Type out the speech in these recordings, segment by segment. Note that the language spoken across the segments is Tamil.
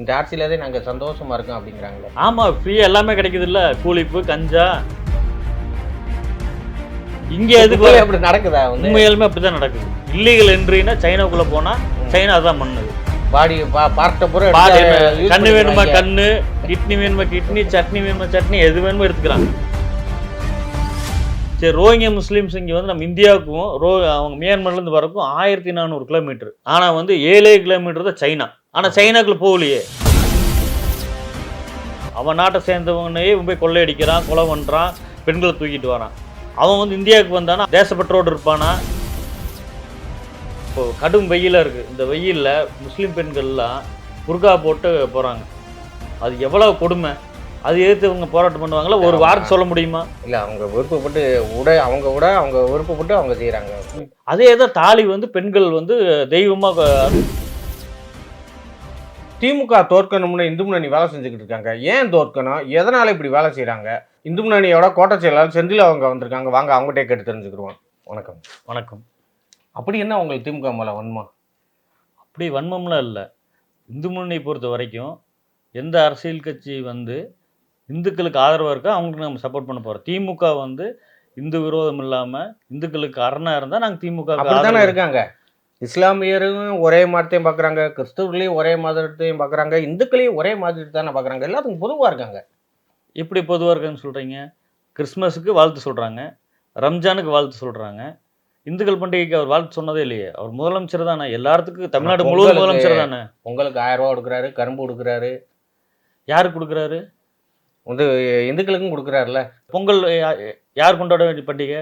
இந்த ஆட்சியில தான் நாங்க சந்தோஷமா இருக்கோம் அப்படிங்கிறாங்களே. ஆமாம் ஃப்ரீயாக எல்லாமே கிடைக்குது இல்லை கூலிப்பு கஞ்சா. இங்கே எதுக்கு அப்படி நடக்குதா உண்மையாலுமே அப்படி தான் நடக்குது இல்லீகல் என்ட்ரினா சைனாக்குள்ளே போனால் சைனா அதான் பண்ணுது. பாடி பார்ட்ட பூரா கண்ணு வேணுமா. கண்ணு? கிட்னி வேணுமா கிட்னி? சட்னி வேணுமா சட்னி? எது வேணுமோ எடுத்துக்கிறாங்க. சரி ரோஹிங்கியா முஸ்லீம்ஸ் இங்கே வந்து நம்ம இந்தியாவுக்கும் ரோ அவங்க மியான்மர்லேருந்து வரக்கும் ஆயிரத்தி நானூறு கிலோமீட்டர் ஆனால் வந்து ஏழே கிலோமீட்டர் தான் சைனா. ஆனால் சைனாக்குள்ள போகலையே. அவன் நாட்டை சேர்ந்தவனையே போய் கொள்ளையடிக்கிறான் கொலை பண்ணுறான் பெண்களை தூக்கிட்டு வரான். அவன் வந்து இந்தியாவுக்கு வந்தானா தேசப்பற்றோடு இருப்பானா? இப்போ கடும் வெயிலாக இருக்குது இந்த வெயிலில் முஸ்லீம் பெண்கள்லாம் புர்கா போட்டு போகிறாங்க அது எவ்வளோ கொடுமை. அது எதிர்த்து இவங்க போராட்டம் பண்ணுவாங்களா? ஒரு வார்த்தை சொல்ல முடியுமா? இல்ல அவங்க விருப்பப்பட்டு உட அவங்க விட அவங்க விருப்பப்பட்டு அவங்க செய்யறாங்க அதே தான் தாலி வந்து பெண்கள் வந்து தெய்வமாக திமுக தோற்கணும்னு இந்து முன்னணி வேலை செஞ்சுக்கிட்டு இருக்காங்க. ஏன் தோற்கணும்? எதனால இப்படி வேலை செய்றாங்க? இந்து முன்னணியோட கோட்டை செயலாளர் செந்தில் அவங்க வந்திருக்காங்க. வாங்க அவங்ககிட்டே கேட்டு தெரிஞ்சுக்கிடுவோம். வணக்கம். வணக்கம். அப்படி என்ன உங்களுக்கு திமுக மேல வன்மா அப்படி வன்மம்லாம் இல்லை. இந்து முன்னணியை பொறுத்த வரைக்கும் எந்த அரசியல் கட்சி வந்து இந்துக்களுக்கு ஆதரவாக இருக்கோ அவங்களுக்கு நம்ம சப்போர்ட் பண்ண போகிறோம் திமுக வந்து இந்து விரோதம் இல்லாமல் இந்துக்களுக்கு அரணாக இருந்தால் நாங்கள் திமுக அப்படித்தானே இருக்காங்க. இஸ்லாமியரும் ஒரே மதத்தையும் பார்க்குறாங்க கிறிஸ்தவர்களையும் ஒரே மதத்தையும் பார்க்குறாங்க இந்துக்களையும் ஒரே மாதிரி தானே பார்க்குறாங்க எல்லாத்துக்கும் பொதுவாக இருக்காங்க. எப்படி பொதுவாக இருக்குன்னு சொல்கிறீங்க கிறிஸ்மஸுக்கு வாழ்த்து சொல்கிறாங்க ரம்ஜானுக்கு வாழ்த்து சொல்கிறாங்க இந்துக்கள் பண்டிகைக்கு அவர் வாழ்த்து சொன்னதே இல்லையே. அவர் முதலமைச்சர் தானே. எல்லாத்துக்கும் தமிழ்நாடு முழுவதும் முதலமைச்சர் தானே. உங்களுக்கு ஆயிரம் ரூபா கொடுக்குறாரு கரும்பு கொடுக்குறாரு. யாருக்கு கொடுக்குறாரு? வந்து இந்துக்களுக்கும் கொடுக்குறாருல பொங்கல் யார் கொண்டாட வேண்டிய பண்டிகை?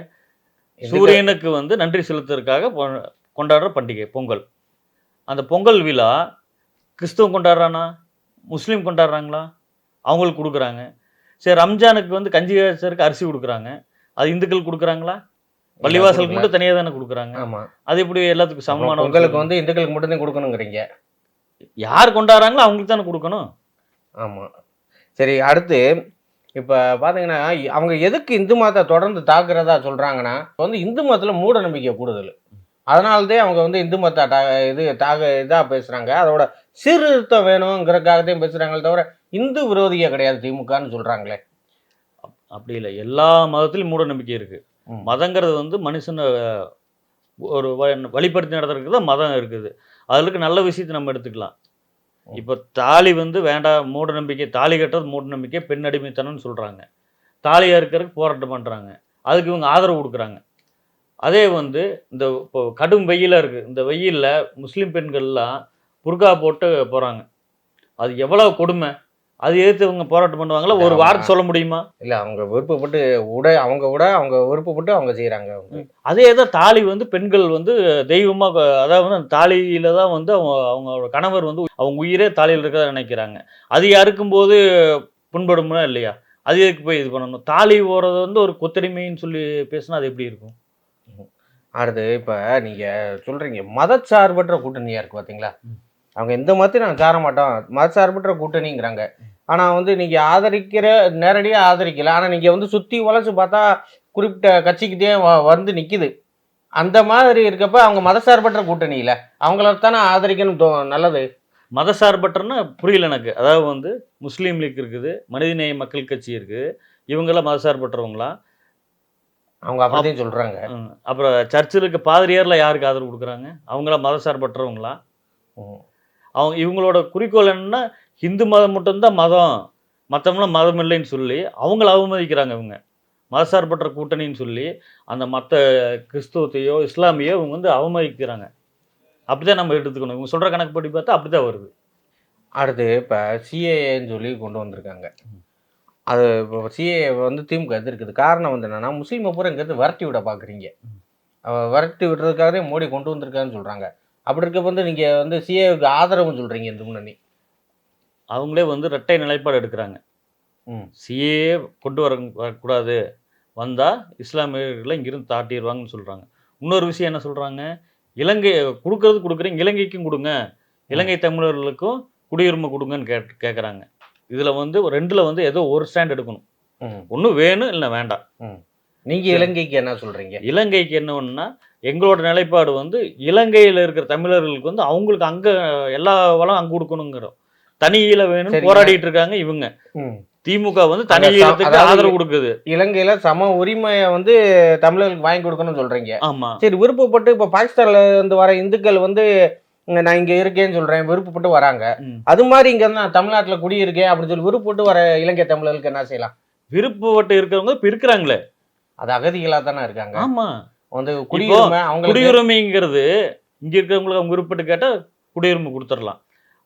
சூரியனுக்கு வந்து நன்றி செலுத்துறதுக்காக கொண்டாடுற பண்டிகை பொங்கல். அந்த பொங்கல் விழா கிறிஸ்துவம் கொண்டாடுறானா? முஸ்லீம் கொண்டாடுறாங்களா? அவங்களுக்கு கொடுக்குறாங்க. சரி ரம்ஜானுக்கு வந்து கஞ்சி காய்ச்சருக்கு அரிசி கொடுக்குறாங்க. அது இந்துக்கள் கொடுக்குறாங்களா? பள்ளிவாசலுக்கு மட்டும் தனியாக தானே கொடுக்குறாங்க? ஆமா. அது எப்படி எல்லாத்துக்கும் சமமான பொங்கலுக்கு வந்து இந்துக்களுக்கு மட்டும்தான் கொடுக்கணுங்கிறீங்க. யார் கொண்டாடுறாங்களோ அவங்களுக்கு தானே கொடுக்கணும். ஆமா. சரி அடுத்து இப்போ பார்த்தீங்கன்னா அவங்க எதுக்கு இந்து மதத்தை தொடர்ந்து தாக்குறதா சொல்றாங்கன்னா இப்ப வந்து இந்து மதத்தில் மூட நம்பிக்கை கூடுதல். அதனாலதே அவங்க வந்து இந்து மதத்தை டா இது தாக இதாக பேசுகிறாங்க அதோட சீர்திருத்தம் வேணுங்கிறதுக்காகத்தையும் பேசுகிறாங்களே தவிர இந்து விரோதியே கிடையாது திமுகன்னு சொல்கிறாங்களே அப்படி இல்லை. எல்லா மதத்திலும் மூட நம்பிக்கை இருக்குது. மதங்கிறது வந்து மனுஷனை ஒரு வ- வழிபடுத்தி நடத்துறதுக்கு தான் மதம் இருக்குது. அதில் நல்ல விஷயத்தை நம்ம எடுத்துக்கலாம். இப்போ தாலி வந்து வேண்டாம் மூட நம்பிக்கை தாலி கட்டுறது மூட நம்பிக்கை பெண் அடிமைத்தனம்னு சொல்கிறாங்க தாலியாக இருக்கிறதுக்கு போராட்டம் பண்ணுறாங்க அதுக்கு இவங்க ஆதரவு கொடுக்குறாங்க. அதே வந்து இந்த இப்போ கடும் வெயிலாக இருக்குது இந்த வெயிலில் முஸ்லீம் பெண்கள்லாம் புர்கா போட்டு போகிறாங்க அது எவ்வளோ கொடுமை. அது எதிர்த்து இவங்க போராட்டம் பண்ணுவாங்களா? ஒரு. வார்த்தை சொல்ல முடியுமா? இல்லை அவங்க விருப்பப்பட்டு உட அவங்க விட அவங்க விருப்பப்பட்டு அவங்க செய்கிறாங்க அதே தான் தாலி வந்து பெண்கள் வந்து தெய்வமாக அதாவது வந்து அந்த தாலியில தான் வந்து அவங்க அவங்களோட கணவர் வந்து அவங்க உயிரே தாலியில் இருக்கிறதா நினைக்கிறாங்க. அது அறுக்கும்போது புண்படுமா இல்லையா? அது எதுக்கு போய் இது பண்ணணும்? தாலி போகிறது வந்து ஒரு கொத்தடிமைன்னு சொல்லி பேசினா அது எப்படி இருக்கும்? அடுத்து இப்போ நீங்கள் சொல்கிறீங்க மதச்சார்பற்ற கூட்டணியாக இருக்குது பார்த்தீங்களா. அவங்க எந்த மதத்தையும் நாங்கள் சார மாட்டோம். மதச்சார்பற்ற கூட்டணிங்கிறாங்க. ஆனால் வந்து நீங்கள் ஆதரிக்கிற நேரடியாக ஆதரிக்கல. ஆனால் நீங்கள் வந்து சுற்றி வளைச்சு பார்த்தா குறிப்பிட்ட கட்சிக்கிட்டே வந்து நிற்கிது அந்த மாதிரி இருக்கப்ப அவங்க மதசார்பற்ற கூட்டணியில் அவங்கள தானே ஆதரிக்கணும் தோ நல்லது? மதசார்பற்றன்னா புரியல எனக்கு. அதாவது வந்து முஸ்லீம் லீக் இருக்குது மனிதநேய மக்கள் கட்சி இருக்குது இவங்கெல்லாம் மதசார்பற்றவங்களா? அவங்க அப்படிதான் சொல்கிறாங்க. அப்புறம் சர்ச்சில் இருக்க பாதிரியாரில் யாருக்கு ஆதரவு கொடுக்குறாங்க? அவங்களாம் மதசார்பற்றவங்களா? அவங்க இவங்களோட குறிக்கோள் என்னன்னா ஹிந்து மதம் மட்டும்தான் மதம். மற்றவங்களாம் மதம் இல்லைன்னு சொல்லி அவங்கள அவமதிக்கிறாங்க இவங்க. மதசார்பற்ற கூட்டணின்னு சொல்லி அந்த மற்ற கிறிஸ்துவத்தையோ இஸ்லாமியோ இவங்க வந்து அவமதிக்கிறாங்க. அப்படிதான் நம்ம எடுத்துக்கணும். இவங்க சொல்கிற கணக்குப்படி பார்த்தா அப்படி தான் வருது. அடுத்து இப்போ சிஏஏன்னு சொல்லி கொண்டு வந்திருக்காங்க. அது இப்போ சிஏ வந்து திமுக எதிர்க்குது. காரணம் வந்து என்னன்னா முஸ்லீமை பூரா இங்கேருந்து விரட்டி விட பார்க்குறீங்க விரட்டி விடுறதுக்காகவே மோடி கொண்டு வந்திருக்காருன்னு சொல்கிறாங்க அப்படி இருக்க வந்து நீங்கள் வந்து சிஏவுக்கு ஆதரவுன்னு சொல்கிறீங்க இந்த முன்னணி. அவங்களே வந்து ரெட்டை நிலைப்பாடு எடுக்கிறாங்க. சிஏ கொண்டு வர வரக்கூடாது. வந்தால் இஸ்லாமியர்களை இங்கிருந்து தாட்டிடுவாங்கன்னு சொல்கிறாங்க இன்னொரு விஷயம் என்ன சொல்கிறாங்க இலங்கை கொடுக்கறது கொடுக்குறீங்க இலங்கைக்கும் கொடுங்க. இலங்கை தமிழர்களுக்கும் குடியுரிமை கொடுங்கன்னு கேட் கேட்குறாங்க இதில் வந்து ரெண்டில் வந்து ஏதோ ஒரு ஸ்டாண்ட் எடுக்கணும். ம். ஒன்று வேணும் இல்லை வேண்டாம். நீங்கள் இலங்கைக்கு என்ன சொல்கிறீங்க இலங்கைக்கு என்ன ஒன்றுனா எங்களோட நிலைப்பாடு வந்து இலங்கையில் இருக்கிற தமிழர்களுக்கு வந்து அவங்களுக்கு அங்கே எல்லா வளம் அங்கே கொடுக்கணுங்கிறோம். தனி ஈழ வேணும். போராடிட்டு இருக்காங்க இவங்க. திமுக வந்து தனி ஈழத்துக்கு ஆதரவு கொடுக்குது. இலங்கையில சம உரிமையை வந்து தமிழர்களுக்கு வாங்கி கொடுக்கணும்னு சொல்றீங்க. ஆமா. சரி விருப்பப்பட்டு இப்ப பாகிஸ்தான்ல இருந்து வர இந்துக்கள் வந்து நான் இங்க இருக்கேன்னு சொல்றேன் விருப்பப்பட்டு வராங்க. அது மாதிரி இங்க நான் தமிழ்நாட்டுல குடியிருக்கேன் அப்படின்னு சொல்லி விருப்பப்பட்டு வர இலங்கை தமிழர்களுக்கு என்ன செய்யலாம்? விருப்பப்பட்டு இருக்கிறவங்க இப்ப இருக்கிறாங்களே அது அகதிகளா தானே இருக்காங்க. ஆமா. வந்து குடியுரிமை அவங்களுக்கு குடியுரிமைங்கிறது இங்க இருக்கிறவங்களுக்கு அவங்க விருப்பப்பட்டு கேட்டா குடியுரிமை கொடுத்துடலாம்.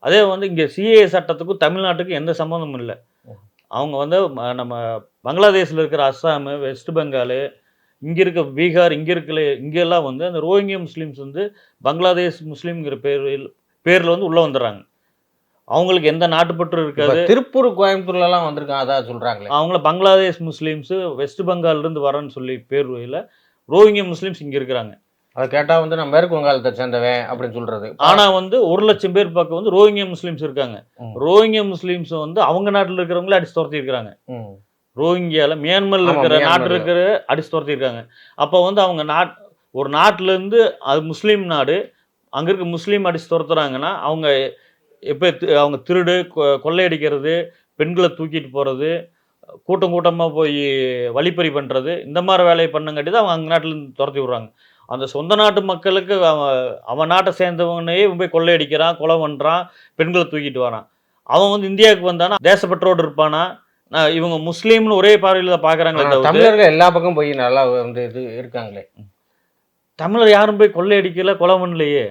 அதே வந்து இங்க சிஏ சட்டத்துக்கும் தமிழ்நாட்டுக்கும் எந்த சம்மந்தமும் இல்லை. அவங்க வந்து நம்ம பங்களாதேஷ்ல இருக்கிற அஸ்ஸாமு வெஸ்ட் பெங்கால் இங்க இருக்க பீகார் இங்க இருக்கிற இங்கெல்லாம் வந்து அந்த ரோஹிங்கியா முஸ்லீம்ஸ் வந்து பங்களாதேஷ் முஸ்லீம்ங்கிற பேரில் பேர்ல வந்து உள்ள வந்துடுறாங்க. அவங்களுக்கு எந்த நாட்டுப்பற்று இருக்காது. திருப்பூர் கோயம்புத்தூர்ல எல்லாம் வந்திருக்காங்க அதான் சொல்றாங்களே. அவங்கள பங்களாதேஷ் முஸ்லீம்ஸ் வெஸ்ட் பெங்கால்ல இருந்து வரேன்னு சொல்லி பேர் ரோஹிங்கியா முஸ்லீம்ஸ் இங்க இருக்கிறாங்க அதை கேட்டா வந்து நான் மேற்கு வங்காளத்தை சேர்ந்தவன் அப்படின்னு சொல்றது ஆனா வந்து ஒரு லட்சம் பேர் பக்கம் வந்து ரோஹிங்கியா முஸ்லீம்ஸ் இருக்காங்க ம். ரோஹிங்கியா முஸ்லீம்ஸ் வந்து அவங்க நாட்டுல இருக்கிறவங்கள அடிச்சு துரத்தி இருக்காங்க ம். ரோஹிங்கியால மியான்மர்ல இருக்கிற நாட்டு மியான்மர்ல. இருக்கிற அடிச்சு துரத்தி இருக்காங்க அப்போ வந்து அவங்க நாட் ஒரு நாட்டுல இருந்து அது முஸ்லீம் நாடு அங்க இருக்க முஸ்லீம் அடிச்சு துரத்துறாங்கன்னா அவங்க எப்போ அவங்க திருடு கொ- கொள்ளையடிக்கிறது பெண்களை தூக்கிட்டு போறது கூட்டம் கூட்டமா போய் வழிப்பறி பண்றது இந்த மாதிரி வேலையை பண்ணங்காட்டி தான் அவங்க அங்க நாட்டுல இருந்து துரத்தி விடுறாங்க. அந்த சொந்த நாட்டு மக்களுக்கு அவன் அவன் நாட்டை சேர்ந்தவனையே போய் கொள்ளையடிக்கிறான் கொலை பண்றான் பெண்களை தூக்கிட்டு வரான். அவன் வந்து இந்தியாவுக்கு வந்தானா தேசப்பற்றோடு இருப்பானா? இவங்க முஸ்லீம்னு ஒரே பார்வையில் தான் தவிர தமிழர்கள் எல்லா பக்கம் போய் நல்லா வந்து இது இருக்காங்களே. தமிழர் யாரும் போய் கொள்ளையடிக்கல கொலை பண்ணலையே.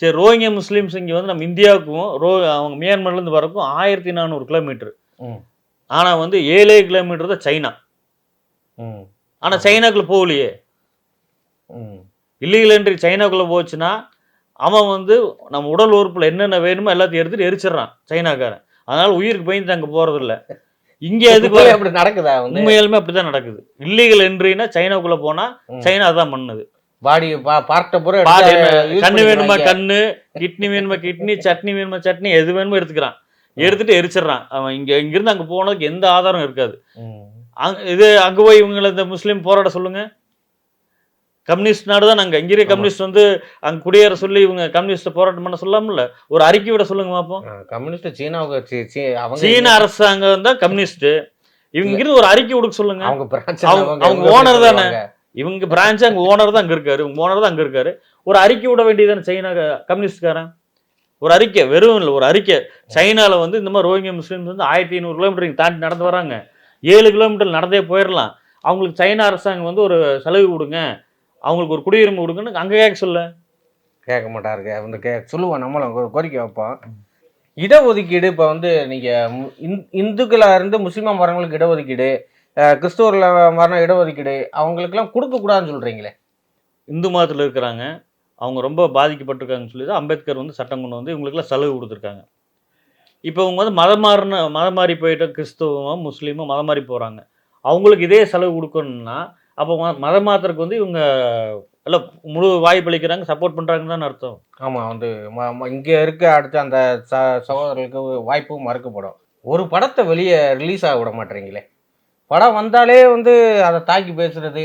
சரி ரோஹிங்கியா முஸ்லீம்ஸ் இங்கே வந்து நம்ம இந்தியாவுக்கும் ரோ அவங்க மியான்மர்லேருந்து வரக்கும் ஆயிரத்தி நானூறு கிலோமீட்டர். ஆனால் வந்து ஏழே கிலோமீட்டர் தான் சைனா. ஆனால் சைனாக்குள்ள போகலையே. இல்லீகல் என்ட்ரி சைனாக்குள்ளே போச்சுன்னா அவன் வந்து நம்ம உடல் உறுப்பில் என்னென்ன வேணுமோ எல்லாத்தையும் எடுத்துட்டு எரிச்சிடுறான் சைனாக்காரன். அதனால உயிருக்கு பயந்து அங்கே போகிறதில்ல இங்கே எதுக்கு அப்படி நடக்குதா உண்மையாலுமே அப்படிதான் நடக்குது. இல்லீகல் என்ட்ரினா சைனாக்குள்ள போனா ம். சைனா அதான் பண்ணுது. பாடி பார்ட்ட பூரா கண்ணு வேணுமா. கண்ணு? கிட்னி வேணுமா கிட்னி? சட்னி வேணுமா சட்னி? எது வேணுமோ எடுத்துக்கிறான். எடுத்துட்டு எரிச்சிடுறான். அவன் இங்க இங்கிருந்து அங்க போனதுக்கு எந்த ஆதாரம் இருக்காது. இது அங்க போய் இவங்களை இந்த முஸ்லீம் போராட சொல்லுங்க. கம்யூனிஸ்ட் நாடு தான் அங்க. இங்கே கம்யூனிஸ்ட் வந்து அங்க குடியேற சொல்லி இவங்க கம்யூனிஸ்ட் போராட்டம் பண்ண சொல்லாமல ஒரு அறிக்கை விட சொல்லுங்க பாப்போம். ஆ, கம்யூனிஸ்ட் சீனாவுக்கு சீன அரசாங்கம் தான் கம்யூனிஸ்ட் இவங்க இருந்து ஒரு அறிக்கை கொடுக்க சொல்லுங்க. அவங்க அவங்க- owner தானே? இவங்க பிரான்ச் அங்க ஓனர் தான் அங்க இருக்காரு. இவங்க ஓனர் தான் அங்க இருக்காரு. ஒரு அறிக்கை விட வேண்டியதானே சைனா கம்யூனிஸ்ட்காரன்? ஒரு அறிக்கை வெறும் இல்லை ஒரு அறிக்கை. சைனால வந்து இந்த மாதிரி ரோஹிங்கியா முஸ்லீம்ஸ் வந்து ஆயிரத்தி ஐநூறு கிலோமீட்டர் தாண்டி நடந்து வராங்க. ஏழு கிலோமீட்டர் நடந்தே போயிடலாம் அவங்களுக்கு சைனா அரசாங்கம் வந்து ஒரு சலுகை கொடுங்க. அவங்களுக்கு ஒரு குடியுரிமை கொடுங்கன்னு அங்க கேட்க சொல்ல. கேட்க மாட்டாருங்க வந்து கே சொல்லுவோம் நம்மளும் கோரிக்கை வைப்போம் இடஒதுக்கீடு இப்போ வந்து நீங்க மு- இந்- இந்துக்களா இருந்து முஸ்லீமா மரங்களுக்கு இடஒதுக்கீடு கிறிஸ்துவர்ல மரணம் இடஒதுக்கீடு அவங்களுக்குலாம் கொடுக்க கூடாதுன்னு சொல்றீங்களே. இந்து மதத்தில் இருக்கிறாங்க. அவங்க ரொம்ப பாதிக்கப்பட்டிருக்காங்கன்னு சொல்லி தான் அம்பேத்கர் வந்து சட்டம் கொண்டு வந்து இவங்களுக்குலாம் சலுகை கொடுத்துருக்காங்க. இப்போ அவங்க வந்து மதம் மாறின மதம் மாறி போயிட்ட கிறிஸ்தவமோ முஸ்லீமோ மதம் மாறி போகிறாங்க அவங்களுக்கு இதே செலவு கொடுக்கணும்னா அப்போ ம- மதம் மாத்திரக்கு வந்து இவங்க எல்லாம் முழு வாய்ப்பளிக்கிறாங்க சப்போர்ட் பண்ணுறாங்கன்னு தான் அர்த்தம். ஆமாம் வந்து ம- இருக்க அடுத்த அந்த ச சகோதரர்களுக்கு வாய்ப்பும் மறுக்கப்படும். ஒரு படத்தை வெளியே ரிலீஸ் ஆக விட மாட்டேறீங்களே படம் வந்தாலே வந்து அதை தாக்கி பேசுறது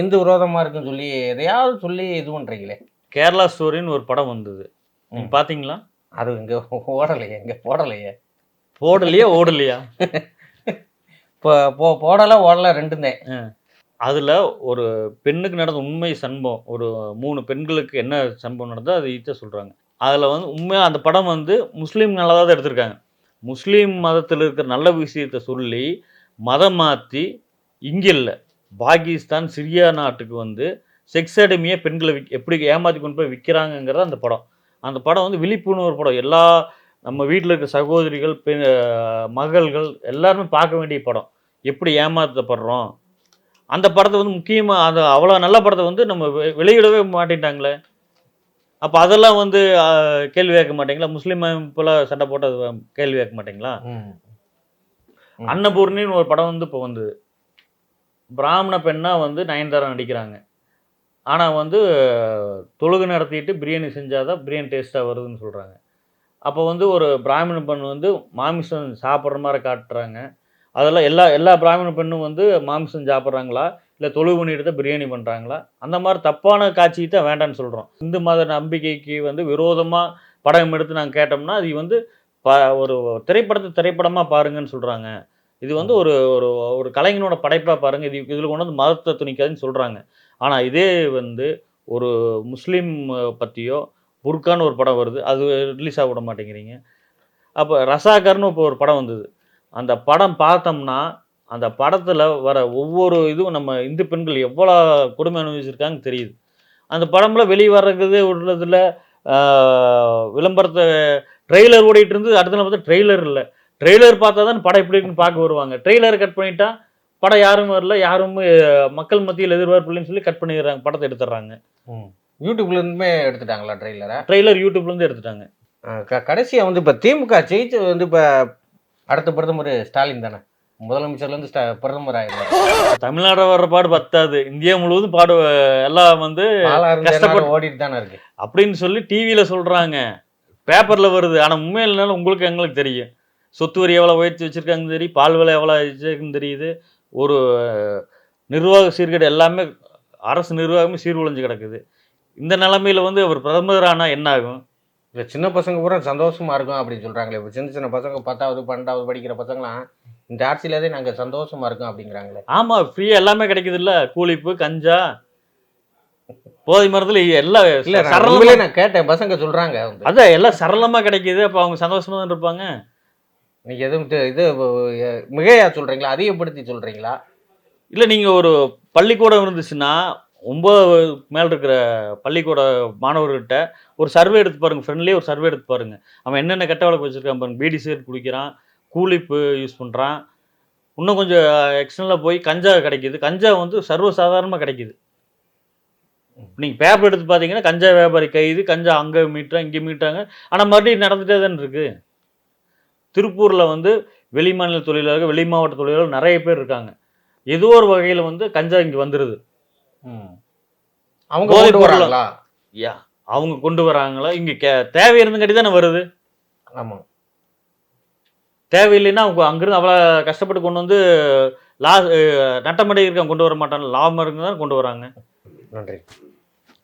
இந்து விரோதமாக இருக்குன்னு சொல்லி எதையாவது சொல்லி இது பண்ணுறீங்களே கேரளா ஸ்டோரின்னு ஒரு படம் வந்தது. நீங்கள். பார்த்தீங்களா அது இங்க ஓடலையே இங்க போடலையே. போடலையா ஓடலையா? இப்போ போ போடலை ஓடலை ரெண்டும். அதில் ஒரு பெண்ணுக்கு நடந்த உண்மை சம்பவம் ஒரு மூணு பெண்களுக்கு என்ன சம்பவம் நடந்தோ அதை ஈச்சா சொல்கிறாங்க அதில் வந்து உண்மையாக அந்த படம் வந்து முஸ்லீம் நல்லா தான் எடுத்திருக்காங்க. முஸ்லீம் மதத்தில் இருக்கிற நல்ல விஷயத்தை சொல்லி மதம் மாற்றி இங்கே இல்லை பாகிஸ்தான் சிரியா நாட்டுக்கு வந்து செக்ஸ் அடிமையை பெண்களை விக் எப்படி ஏமாற்றி கொண்டு போய் விற்கிறாங்கங்கிறது அந்த படம். அந்த படம் வந்து விழிப்புணர்வு படம். எல்லா நம்ம வீட்டில் இருக்க சகோதரிகள் பெ- மகள்கள் எல்லாருமே பார்க்க வேண்டிய படம். எப்படி ஏமாற்றப்படுறோம் அந்த படத்தை வந்து முக்கியமாக அந்த அவ்வளோ நல்ல படத்தை வந்து நம்ம வெளியிடவே மாட்டேன்ட்டாங்களே. அப்போ அதெல்லாம் வந்து கேள்வி கேட்க மாட்டீங்களா? முஸ்லீம் அமைப்புலாம் சண்டை போட்டு அது கேள்வி கேட்க மாட்டீங்களா. அன்னபூர்ணின்னு ஒரு படம் வந்து இப்போ வந்தது. பிராமண பெண்ணா வந்து நயன்தாரா நடிக்கிறாங்க. ஆனால் வந்து தொழுகு நடத்திட்டு பிரியாணி செஞ்சாதான் பிரியாணி டேஸ்ட்டாக வருதுன்னு சொல்கிறாங்க அப்போ வந்து ஒரு பிராமண பெண் வந்து மாமிசம் சாப்பிட்ற மாதிரி காட்டுறாங்க. அதெல்லாம் எல்லா எல்லா பிராமண பெண்ணும் வந்து மாமிசம் சாப்பிட்றாங்களா? இல்லை தொழுகு பண்ணிட்டு தான் பிரியாணி பண்ணுறாங்களா அந்த மாதிரி தப்பான காட்சி தான் வேண்டாம்னு சொல்கிறோம் இந்து மத நம்பிக்கைக்கு வந்து விரோதமாக படம் எடுத்து நாங்கள் கேட்டோம்னா அது வந்து ப ஒரு திரைப்படத்தை திரைப்படமாக பாருங்கன்னு சொல்கிறாங்க இது வந்து ஒரு ஒரு ஒரு கலைஞனோட படைப்பாக பாருங்கள் இது இதில் கொண்டு வந்து மதத்தை துணிக்காதுன்னு சொல்கிறாங்க ஆனால் இதே வந்து ஒரு முஸ்லீம் பற்றியோ புர்கான்னு ஒரு படம் வருது. அது ரிலீஸ் ஆக விட மாட்டேங்கிறீங்க. அப்போ ரசாகர்னு இப்போ ஒரு படம் வந்தது. அந்த படம் பார்த்தோம்னா அந்த படத்தில் வர ஒவ்வொரு இதுவும் நம்ம இந்து பெண்கள் எவ்வளோ கொடுமை அனுபவிச்சிருக்காங்க தெரியுது. அந்த படம்ல வெளியே வர்றது உள்ளதில் விளம்பரத்தை ட்ரெய்லர் ஓடிட்டு இருந்து அடுத்த பார்த்தா ட்ரெய்லர் இல்லை. ட்ரெய்லர் பார்த்தா தான் படம் எப்படி இருக்குன்னு பார்க்க வருவாங்க. ட்ரெய்லர் கட் பண்ணிட்டா படம் யாரும் வரல யாரும் மக்கள் மத்தியில் எதிர்பார்ப்பு இல்லைன்னு சொல்லி கட் பண்ணிடுறாங்க படத்தை எடுத்துடுறாங்க. யூடியூப்ல இருந்துமே எடுத்துட்டாங்களா ட்ரெய்லரை ட்ரெய்லர் யூடியூப்லேருந்து எடுத்துட்டாங்க. கடைசியா வந்து இப்ப திமுக ஜெயிச்சு வந்து இப்ப அடுத்த பிரதமர் ஸ்டாலின் தானே? முதலமைச்சர்ல இருந்து ஸ்டா- பிரதமர் ஆயிடுறாரு. தமிழ்நாடு வர்ற பாடு பத்தாது. இந்தியா முழுவதும் பாடு எல்லாம் வந்து கஷ்டப்பட்டு- ஓடிட்டு தானே இருக்கு. அப்படின்னு சொல்லி டிவியில் சொல்கிறாங்க பேப்பரில் வருது. ஆனால் உண்மையிலனாலும் உங்களுக்கு எங்களுக்கு தெரியும். சொத்து வரி எவ்வளோ உயர்த்தி வச்சுருக்காங்கன்னு தெரியும். பால் விலை எவ்வளோ வச்சிருக்குன்னு தெரியுது. ஒரு நிர்வாக சீர்கேடு எல்லாமே அரசு நிர்வாகமே சீர்குலைஞ்சு கிடக்குது. இந்த நிலமையில வந்து அவர் பிரதமர் ஆனால் என்ன ஆகும் இல்ல சின்ன பசங்க பூரா சந்தோஷமா இருக்கும் அப்படின்னு சொல்றாங்களே. இப்ப சின்ன சின்ன பசங்க பத்தாவது பன்னெண்டாவது படிக்கிற பசங்களாம் இந்த ஆட்சியிலதே நாங்க சந்தோஷமா இருக்கோம் அப்படிங்கிறாங்களே. ஆமாம் ஃப்ரீயாக எல்லாமே கிடைக்குது இல்லை கூலிப்பு கஞ்சா போதை மரத்தில் எல்லாம் இல்ல நான் சரளமா உண்மையிலே நான் கேட்டேன் பசங்க சொல்றாங்க. வந்து. அதான் எல்லாம் சரளமாக கிடைக்குது. அப்போ அவங்க சந்தோஷமா தான் இருப்பாங்க. நீங்க எதுவும் இது- இது அஹ், மிகையா சொல்றீங்களா? அதிகப்படுத்தி சொல்றீங்களா? இல்லை நீங்கள் ஒரு பள்ளிக்கூடம் இருந்துச்சுன்னா ஒம்பது மேல் இருக்கிற பள்ளிக்கூட மாணவர்கிட்ட ஒரு சர்வே எடுத்து பாருங்க ஃப்ரெண்ட்லேயே ஒரு சர்வே எடுத்து பாருங்க. அவன் என்னென்ன கெட்ட வழக்கு வச்சிருக்கான் பாருங்க. பீடி சிகரெட் குடிக்கிறான் கூலிப்பு யூஸ் பண்ணுறான் இன்னும் கொஞ்சம் எக்ஸ்டர்னலாக போய் கஞ்சா கிடைக்குது. கஞ்சா வந்து சர்வசாதாரணமாக கிடைக்குது. நீங்கள் பேப்பர் எடுத்து பார்த்தீங்கன்னா கஞ்சா வியாபாரி கைது கஞ்சா அங்கே மீட்டுறாங்க இங்கே மீட்டாங்க ஆனால் மறுபடியும் நடந்துகிட்டே தானே இருக்குது திருப்பூரில் வந்து வெளி மாநில தொழிலாளர்கள் வெளி மாவட்ட தொழிலாளர்கள் நிறைய பேர் இருக்காங்க. ஏதோ ஒரு வகையில் வந்து கஞ்சா இங்கே வந்துடுது அவங்க கொண்டு? வராங்களா? யா அவங்க கொண்டு வராங்களா? இங்கே கே தேவை இருந்துங்காட்டி தானே வருது. ஆமா. தேவையில்லைன்னா அவங்க அங்கிருந்து அவ்வளோ கஷ்டப்பட்டு கொண்டு வந்து லா நட்டமடை இருக்க கொண்டு வர மாட்டாங்க. லாபம் இருக்குன்னு தான் கொண்டு வராங்க. நன்றி.